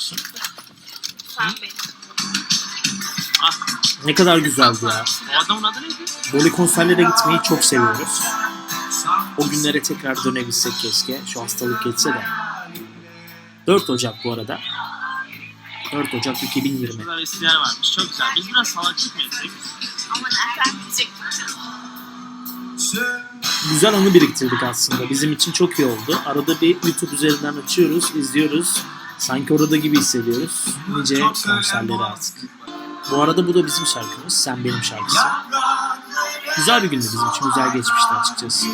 musun? Sen benim. Ah, Ne kadar güzeldi ya. o adamın adı neydi? Böyle konserlere gitmeyi çok seviyoruz. O günlere tekrar dönebilsek keşke. Şu hastalık geçse de. 4 Ocak bu arada. 4 Ocak 2020. Güzel eskiler varmış. Çok güzel. Biz biraz salaklık mı etsek? Güzel anı biriktirdik aslında. Bizim için çok iyi oldu. Arada bir YouTube üzerinden açıyoruz, izliyoruz. Sanki orada gibi hissediyoruz. Nice konserleri artık. Bu arada bu da bizim şarkımız. Sen benim şarkısı. Güzel bir gündü bizim için. Güzel geçmişti açıkçası.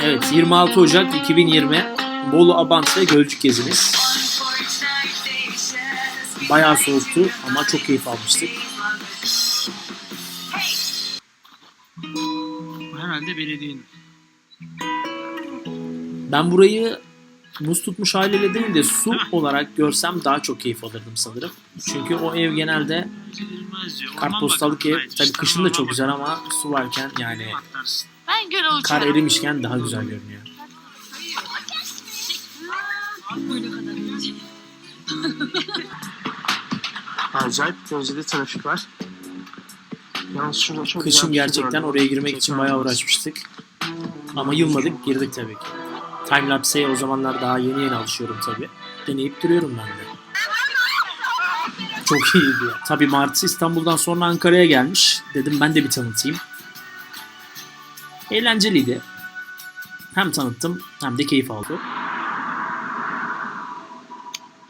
Evet 26 Ocak 2020 Bolu Abant ve Gölcük gezimiz. Bayağı soğuktu ama çok keyif almıştık. Herhalde belediyenin. Ben burayı buz tutmuş haliyle değil de su olarak görsem daha çok keyif alırdım sanırım. Çünkü o ev genelde kartpostallık ev. Tabii kışın da çok güzel ama su varken yani kar erimişken daha güzel görünüyor. Acayip derecede trafik var. Yalnız şurada çok Kışın şey gerçekten oraya girmek için bayağı uğraşmıştık. Ama yılmadık girdik tabii ki. Timelapse'ye o zamanlar daha yeni yeni alışıyorum tabii. Deneyip duruyorum ben de. Çok iyiydi ya. Tabii Martı İstanbul'dan sonra Ankara'ya gelmiş. Dedim ben de bir tanıtayım. Eğlenceliydi. Hem tanıttım hem de keyif aldı.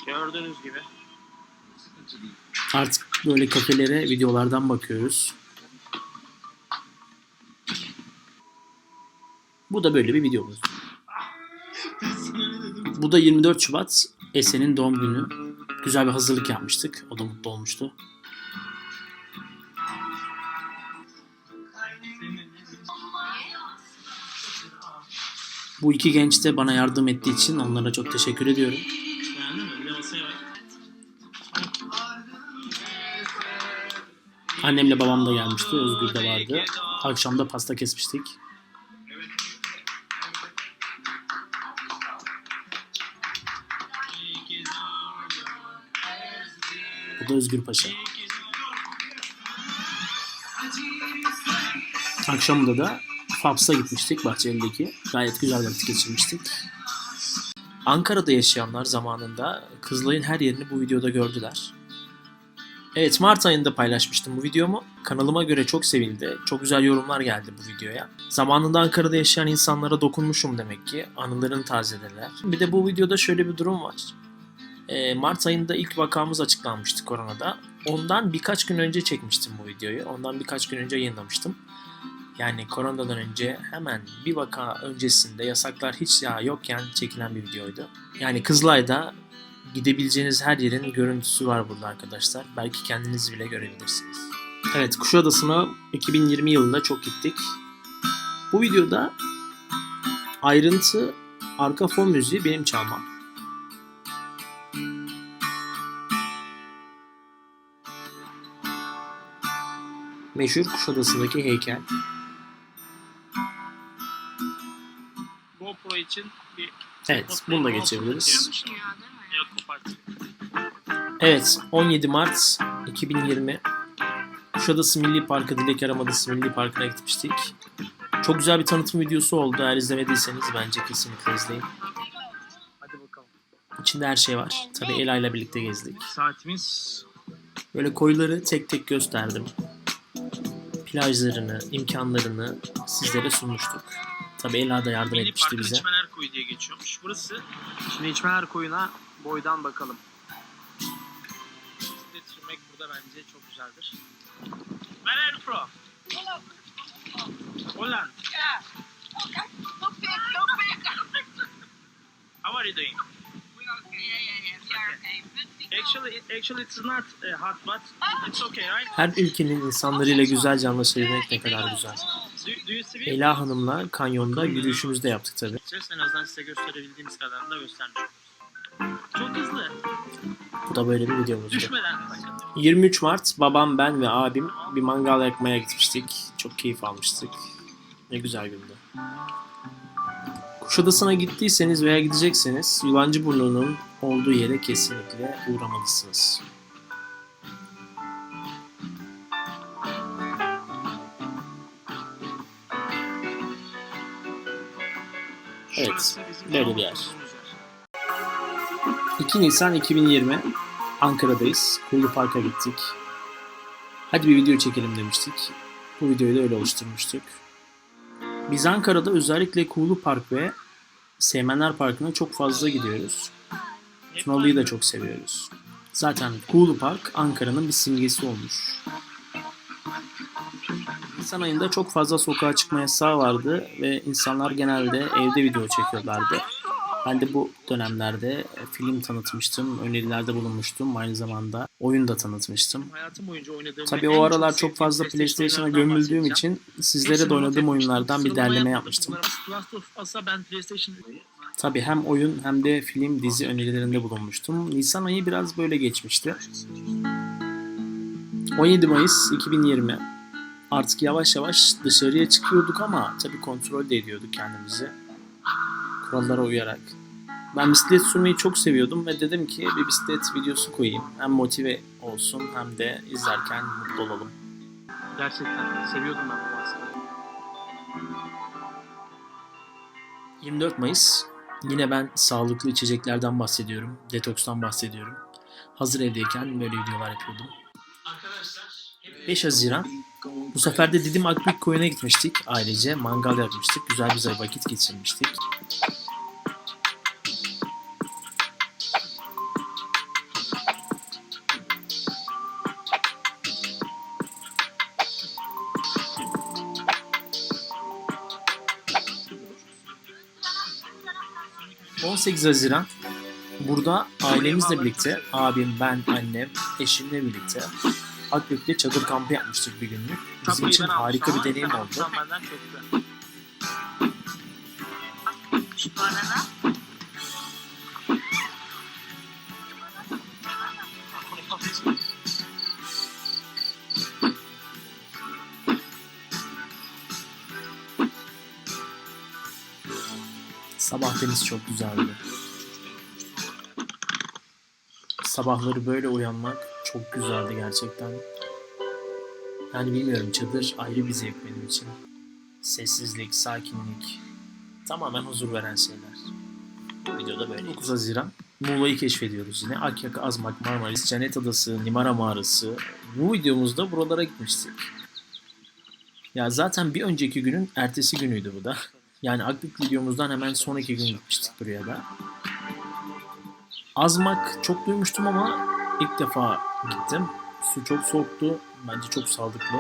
Gördüğünüz gibi. Artık böyle kafelere videolardan bakıyoruz. Bu da böyle bir videomuz. Bu da 24 Şubat Esen'in doğum günü. Güzel bir hazırlık yapmıştık. O da mutlu olmuştu. Bu iki genç de bana yardım ettiği için onlara çok teşekkür ediyorum. Annemle babam da gelmişti. Özgür de vardı. Akşam da pasta kesmiştik. Bu da Özgür Paşa. Akşamında da Faps'a gitmiştik Bahçeli'deki. Gayet güzel vakit geçirmiştik. Ankara'da yaşayanlar zamanında Kızılay'ın her yerini bu videoda gördüler. Evet Mart ayında paylaşmıştım bu videomu. Kanalıma göre çok sevildi. Çok güzel yorumlar geldi bu videoya. Zamanında Ankara'da yaşayan insanlara dokunmuşum demek ki. Anılarını tazeleler. Bir de bu videoda şöyle bir durum var. Ee, Mart ayında ilk vakamız açıklanmıştı koronada. Ondan birkaç gün önce çekmiştim bu videoyu. Ondan birkaç gün önce yayınlamıştım. Yani koronadan önce hemen bir vaka öncesinde yasaklar hiç ya yokken çekilen bir videoydu. Yani Kızılay'da gidebileceğiniz her yerin görüntüsü var burada arkadaşlar. Belki kendiniz bile görebilirsiniz. Evet Kuşadası'na 2020 yılında çok gittik. Bu videoda ayrıntı arka fon müziği benim çalmam. Meşhur Kuşadası'ndaki heykel. GoPro için bir Evet bunu da geçebiliriz. Evet 17 Mart 2020 Kuşadası Milli Parkı Dilek Yarımadası Milli Parkı'na gitmiştik. Çok güzel bir tanıtım videosu oldu. Eğer izlemediyseniz bence kesinlikle izleyin. Hadi bakalım. İçinde her şey var. Tabii Ela ile birlikte gezdik. Saatimiz Böyle koyları tek tek gösterdim. Plajlarını, imkanlarını sizlere sunmuştuk. Tabii Ela da yardım Milli etmişti Parkın bize. İçmeler Koyu diye geçiyormuş. Burası şimdi İçmeler Koyu'na boydan bakalım. Sürmek burada bence çok güzeldir. Where are you from? Holland. How are you doing? Actually, actually it's not uh, hot, but it's okay, right? Her ülkenin insanlarıyla güzelce anlaşabilmek ne kadar güzel. Ela Hanım'la kanyonda yürüyüşümüzü de yaptık tabii. En azından size gösterebildiğimiz kadarını da göstermiş. Çok hızlı. Bu da böyle bir videomuzdu. Düşmeden. 23 Mart babam, ben ve abim bir mangal yakmaya gitmiştik. Çok keyif almıştık. Ne güzel gündü. Kuşadası'na gittiyseniz veya gidecekseniz Yulancıburnu'nun olduğu yere kesinlikle uğramalısınız. Evet, böyle bir yer. 2 Nisan 2020 Ankara'dayız. Kuyulu Park'a gittik. Hadi bir video çekelim demiştik. Bu videoyu da öyle oluşturmuştuk. Biz Ankara'da özellikle Kuyulu Park ve Seymenler Parkı'na çok fazla gidiyoruz. Tunalı'yı da çok seviyoruz. Zaten Kuyulu Park Ankara'nın bir simgesi olmuş. Nisan ayında çok fazla sokağa çıkma yasağı vardı ve insanlar genelde evde video çekiyorlardı. Ben de bu dönemlerde e, film tanıtmıştım, önerilerde bulunmuştum. Aynı zamanda oyun da tanıtmıştım. Hayatım boyunca oynadığım Tabii o aralar çok fazla PlayStation'a oyunlardan gömüldüğüm için sizlere de oynadığım oyunlardan bir derleme yapmıştım. Tabii hem oyun hem de film, dizi önerilerinde bulunmuştum. Nisan ayı biraz böyle geçmişti. 17 Mayıs 2020. Artık yavaş yavaş dışarıya çıkıyorduk ama tabii kontrol de ediyorduk kendimizi. Kurallara uyarak. Ben bisiklet sürmeyi çok seviyordum ve dedim ki bir bisiklet videosu koyayım. Hem motive olsun hem de izlerken mutlu olalım. Gerçekten seviyordum ben bu baskıyı. 24 Mayıs. Yine ben sağlıklı içeceklerden bahsediyorum. Detokstan bahsediyorum. Hazır evdeyken böyle videolar yapıyordum. 5 Haziran. Bu sefer de Didim Akbük Koyun'a gitmiştik. Ailece mangal yapmıştık. Güzel güzel vakit geçirmiştik. ...18 Haziran... ...burada ailemizle birlikte... ...abim, ben, annem, eşimle birlikte... Akbük'te çadır kampı yapmıştık bir günlük. Bizim için harika bir deneyim oldu. Sabah deniz çok güzeldi. Sabahları böyle uyanmak çok güzeldi gerçekten. Yani bilmiyorum çadır ayrı bir zevk benim için. Sessizlik, sakinlik, tamamen huzur veren şeyler. Bu videoda böyle. 9 Haziran. Muğla'yı keşfediyoruz yine. Akyaka, Azmak, Marmaris, Cennet Adası, Nimara Mağarası. Bu videomuzda buralara gitmiştik. Ya zaten bir önceki günün ertesi günüydü bu da. Yani Akbük videomuzdan hemen sonraki gün gitmiştik buraya da. Azmak çok duymuştum ama ilk defa gittim. Su çok soğuktu. Bence çok sağlıklı.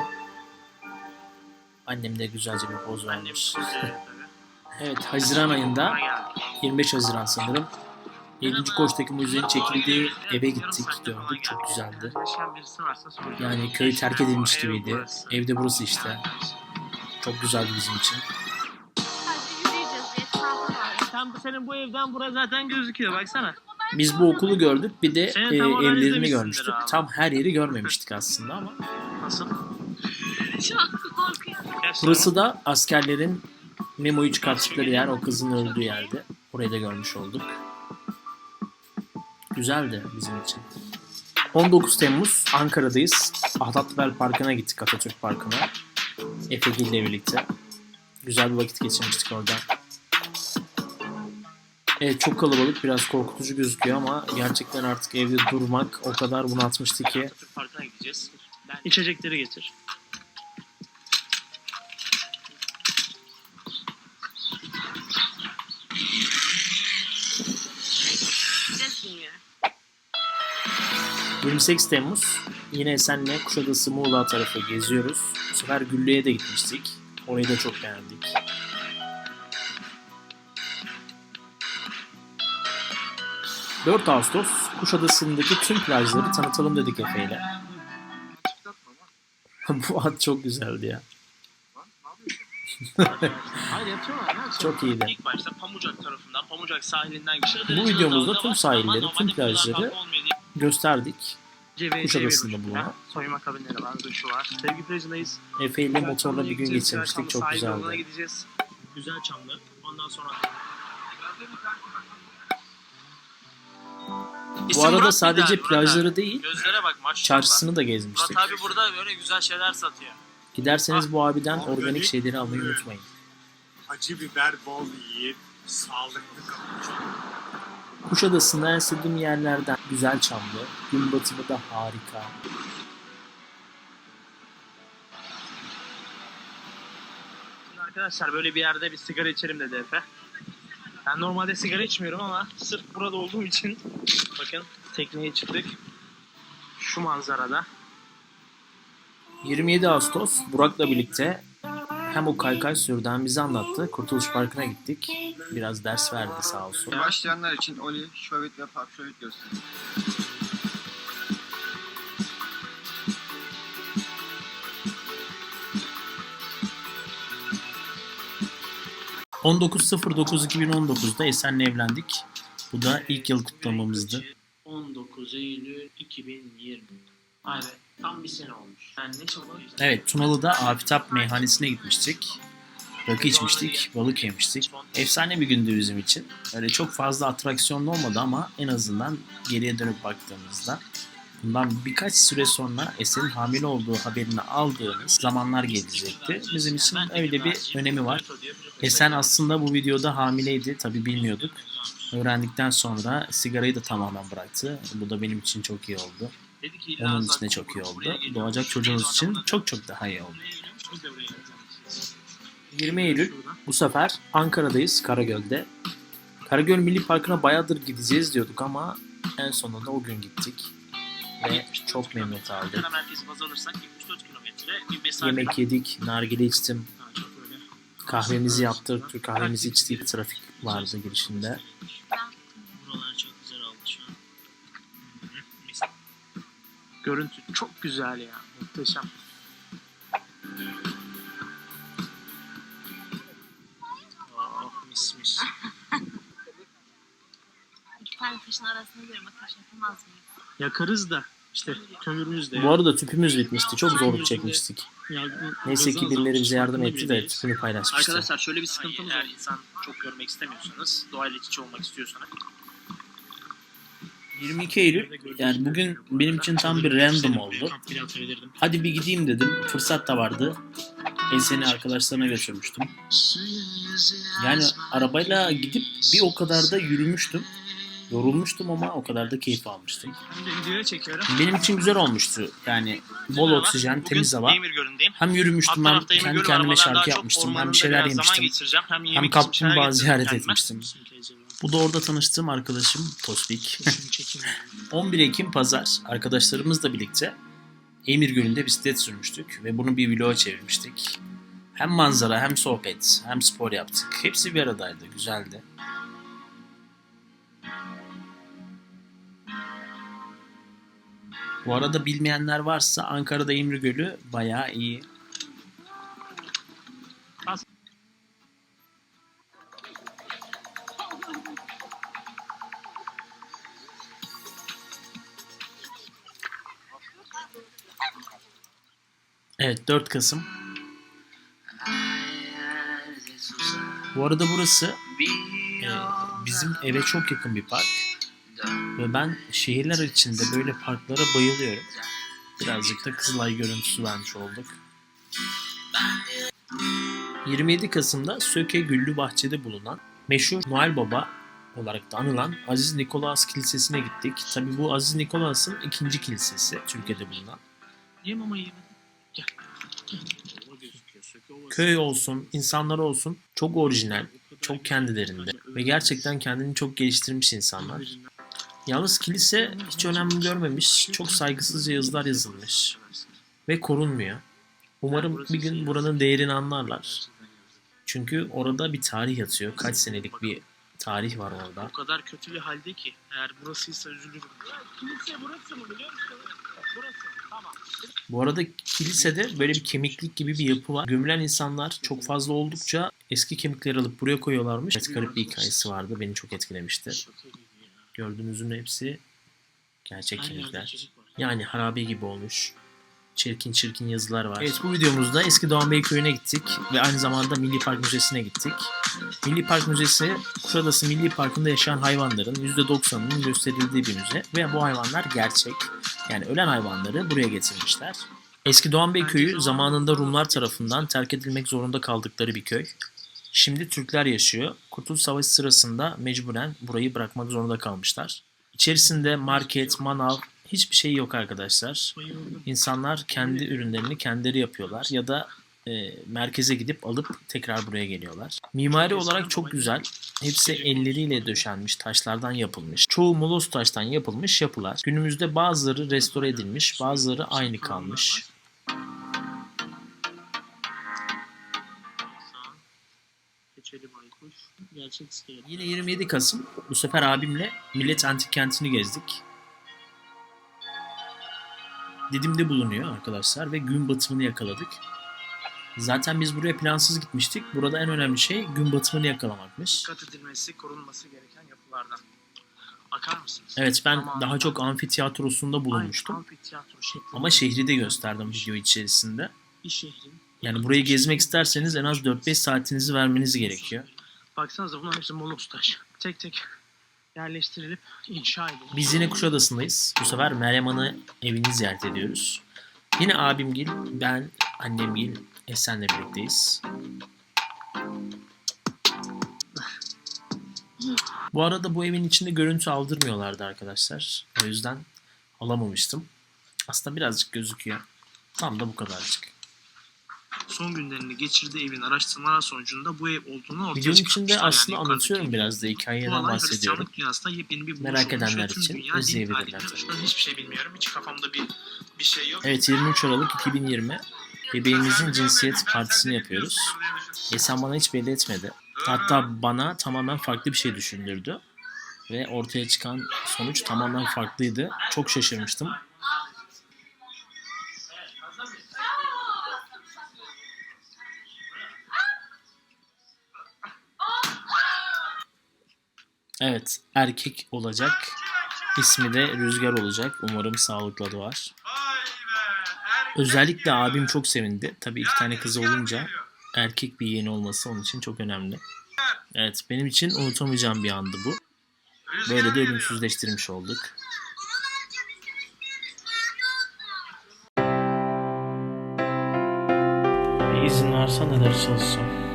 Annem de güzelce bir poz vermiş. Evet Haziran ayında 25 Haziran sanırım. 7. Koç'taki müzenin çekildiği eve gittik gördük çok güzeldi. Yani köy terk edilmiş gibiydi. Evde burası işte. Çok güzeldi bizim için. Sen bu senin bu evden buraya zaten gözüküyor baksana. Biz bu okulu gördük bir de e, tam evlerini izlemişsindir görmüştük. abi. Tam her yeri görmemiştik aslında ama. Nasıl? Şu an korkuyorum. Burası da askerlerin Memo'yu çıkarttıkları yer, o kızın öldüğü yerde. Orayı da görmüş olduk. Güzeldi bizim için. 19 Temmuz Ankara'dayız. Ahlatbel Parkı'na gittik, Atatürk Parkı'na. Efe ile birlikte. Güzel bir vakit geçirmiştik orada. Evet çok kalabalık, biraz korkutucu gözüküyor ama gerçekten artık evde durmak o kadar bunaltmıştı ki. Atatürk Parkı'na gideceğiz. İçecekleri getir. Gideceğiz bilmiyorum. 28 Temmuz yine Esen'le Kuşadası Muğla tarafı geziyoruz. Bu sefer Güllü'ye de gitmiştik. Orayı da çok beğendik. ...4 Ağustos Kuşadası'ndaki tüm plajları tanıtalım dedik Efe'yle. Bu ad çok güzeldi ya. Çok iyiydi. İlk başta Pamucak tarafından, Pamucak sahilinden. Bu videomuzda tüm sahilleri, tüm plajları gösterdik. Kuşadası'nda bulunan. Soyunma kabinleri var, duşu var. Sevgi plajındayız. Efe ile motorla bir gün geçirmiştik. Çok güzeldi. Güzel Çamlı. Ondan sonra... Bu arada sadece plajları değil, Gözlere bak maşallah. çarşısını da Murat gezmiştik. abi burada böyle güzel şeyler satıyor. Giderseniz bu abiden Organik organik şeyleri almayı ürün. unutmayın. acı biber bol yiyip sağlıklı kalın. Kuşadası'nda en sevdiğim yerlerden güzel çamlı, gün batımı da harika. Şimdi arkadaşlar böyle bir yerde bir sigara içelim dedi Efe. Ben normalde sigara içmiyorum ama sırf burada olduğum için bakın tekneye çıktık. Şu manzarada. 27 Ağustos Burak'la birlikte hem o kaykay sürdü hem bize anlattı. Kurtuluş Parkı'na gittik. Biraz ders verdi sağ olsun. Başlayanlar için Oli, Şövet ve Park Şövet 19.09.2019'da Esen'le evlendik. Bu da ilk yıl kutlamamızdı. 19 Eylül 2020. Aynen. Tam bir sene olmuş. Yani ne çabuk. Evet Tunalı'da Afitap meyhanesine gitmiştik. Rakı içmiştik, balık yemiştik. Efsane bir gündü bizim için. Öyle çok fazla atraksiyonlu olmadı ama en azından geriye dönüp baktığımızda bundan birkaç süre sonra Esen'in hamile olduğu haberini aldığımız zamanlar gelecekti. Bizim için öyle bir önemi var. Esen aslında bu videoda hamileydi. Tabi bilmiyorduk. Öğrendikten sonra sigarayı da tamamen bıraktı. Bu da benim için çok iyi oldu. Onun için de çok iyi oldu. Doğacak çocuğumuz için çok çok daha iyi oldu. 20 Eylül bu sefer Ankara'dayız Karagöl'de. Karagöl Milli Parkı'na bayağıdır gideceğiz diyorduk ama en sonunda o gün gittik. Ve çok memnun kaldık. Ankara merkezi baz alırsak 74 kilometre bir mesafe. Yemek yedik, nargile içtim. Kahvemizi yaptık. Türk kahvemizi içtik. Trafik vardı girişinde. Buralar çok güzel oldu şu an. Görüntü çok güzel ya. Muhteşem. Oh mis mis. İki tane taşın arasına girip ateş yapamaz mıyız? Yakarız da işte kömürümüz de. Bu arada tüpümüz bitmişti. Çok zorluk çekmiştik. Ya, Neyse ki birileri bize yardım etti de tüpünü paylaşmıştı. Arkadaşlar şöyle bir sıkıntımız var. İnsan çok görmek istemiyorsanız, doğayla iç içe olmak istiyorsanız 22 Eylül yani bugün benim için tam bir random oldu. Bile atabilirdim. Hadi bir gideyim dedim. Fırsat da vardı. Esen'i arkadaşlarına götürmüştüm. Yani arabayla gidip bir o kadar da yürümüştüm. Yorulmuştum ama o kadar da keyif almıştım. Hem de videoya çekiyorum. Benim için güzel olmuştu. Yani bol oksijen, Bugün temiz hava. Gölü'ndeyim. Hem yürümüştüm hem kendi Gölü kendime daha şarkı çok yapmıştım. Hem ormanında bir şeyler biraz zaman yemiştim. geçireceğim. Hem Hem yemek için bir şeyler kaplumbağa getireceğim ziyaret kendime. etmiştim. Bu da orada tanıştığım arkadaşım Tospik. 11 Ekim Pazar arkadaşlarımızla birlikte Emir Gölü'nde bisiklet sürmüştük ve bunu bir vloga çevirmiştik. Hem manzara hem sohbet hem spor yaptık. Hepsi bir aradaydı. Güzeldi. Bu arada bilmeyenler varsa Ankara'da Emir Gölü bayağı iyi. Evet 4 Kasım. Bu arada burası e, bizim eve çok yakın bir park. Ve ben şehirler içinde böyle parklara bayılıyorum. Birazcık da Kızılay görüntüsü vermiş olduk. 27 Kasım'da Söke Güllü Bahçe'de bulunan meşhur Noel Baba olarak da anılan Aziz Nikolaus Kilisesi'ne gittik. Tabi bu Aziz Nikolaus'ın ikinci kilisesi Türkiye'de bulunan. Gel. Gözüküyor. Söke ovası. Köy olsun, insanlar olsun çok orijinal, çok kendilerinde ve gerçekten kendini çok geliştirmiş insanlar. Yalnız kilise hiç önemli görmemiş, çok saygısızca yazılar yazılmış ve korunmuyor. Umarım bir gün buranın değerini anlarlar. Çünkü orada bir tarih yatıyor. Kaç senelik bir tarih var orada. O kadar kötü bir halde ki eğer burasıysa üzülürüm. Kilise burası mı biliyor musun? Burası. Tamam. Bu arada kilisede böyle bir kemiklik gibi bir yapı var. Gömülen insanlar çok fazla oldukça eski kemikleri alıp buraya koyuyorlarmış. Evet, garip bir hikayesi vardı. Beni çok etkilemişti. Gördüğünüzün hepsi Gerçek kemikler. Yani harabe gibi olmuş. Çirkin çirkin yazılar var. Evet bu videomuzda Eski Doğan Bey Köyü'ne gittik ve aynı zamanda Milli Park Müzesi'ne gittik. Milli Park Müzesi Kuşadası Milli Parkı'nda yaşayan hayvanların %90'ının gösterildiği bir müze ve bu hayvanlar gerçek. Yani ölen hayvanları buraya getirmişler. Eski Doğan Bey Köyü zamanında Rumlar tarafından terk edilmek zorunda kaldıkları bir köy. Şimdi Türkler yaşıyor. Kurtuluş Savaşı sırasında mecburen burayı bırakmak zorunda kalmışlar. İçerisinde market, manav hiçbir şey yok arkadaşlar. İnsanlar kendi ürünlerini kendileri yapıyorlar ya da e, merkeze gidip alıp tekrar buraya geliyorlar. Mimari olarak çok güzel. Hepsi elleriyle döşenmiş, taşlardan yapılmış. Çoğu moloz taştan yapılmış yapılar. Günümüzde bazıları restore edilmiş, bazıları aynı kalmış. Gerçek iskelet. Yine 27 Kasım bu sefer abimle Millet Antik Kenti'ni gezdik. Didim'de bulunuyor arkadaşlar ve gün batımını yakaladık. Zaten biz buraya plansız gitmiştik. Burada en önemli şey gün batımını yakalamakmış. Dikkat edilmesi, korunması gereken yapılardan. Bakar mısınız? Evet ben Tamam. daha çok amfiteyatrosunda bulunmuştum. Aynı amfiteyatro şeklinde. Ama şehri de gösterdim video içerisinde. bir şehrin. Yani burayı gezmek isterseniz en az 4-5 saatinizi vermeniz gerekiyor. Baksanıza bunların hepsi moloz taş. Tek tek yerleştirilip inşa edilmiş. Biz yine Kuşadası'ndayız. Bu sefer Meryem Ana evini ziyaret ediyoruz. Yine abimgil, ben, annemgil, Esen'le birlikteyiz. Bu arada bu evin içinde görüntü aldırmıyorlardı arkadaşlar. O yüzden alamamıştım. Aslında birazcık gözüküyor. Tam da bu kadarcık. Son günlerini geçirdiği evin araştırmalar sonucunda bu ev olduğunu ortaya Videonun içinde aslında yukarıdaki anlatıyorum biraz da hikayeden bahsediyorum. Dünyasında yepyeni bir Merak edenler için izleyebilirler hiçbir şey bilmiyorum. Hiç kafamda bir bir şey yok. Evet 23 Aralık 2020 bebeğimizin cinsiyet partisini yapıyoruz. Esen bana hiç belli etmedi. Hatta bana tamamen farklı bir şey düşündürdü. Ve ortaya çıkan sonuç tamamen farklıydı. Çok şaşırmıştım. Evet, erkek olacak. İsmi de Rüzgar olacak. Umarım sağlıkla doğar. Özellikle abim çok sevindi. Tabii iki tane kızı olunca erkek bir yeğeni olması onun için çok önemli. Evet benim için unutamayacağım bir andı bu. Böyle de ölümsüzleştirmiş olduk. Bir izin versen neler çalışacağım.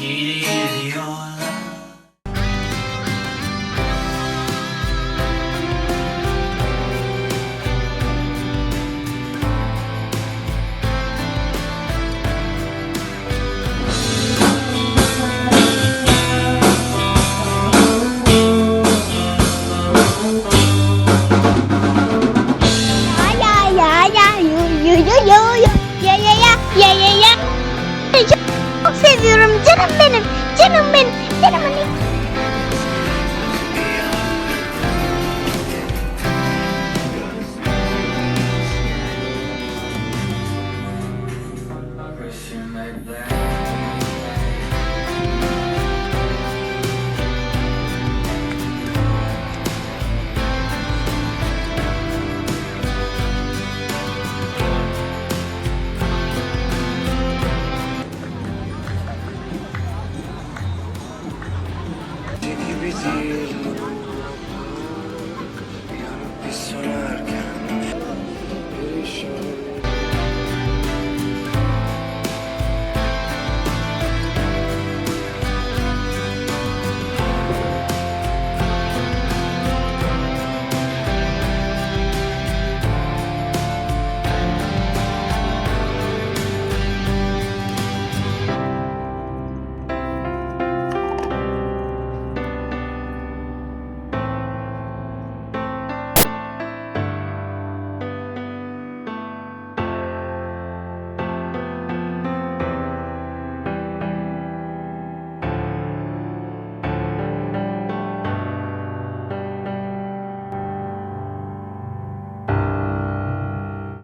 Gideon.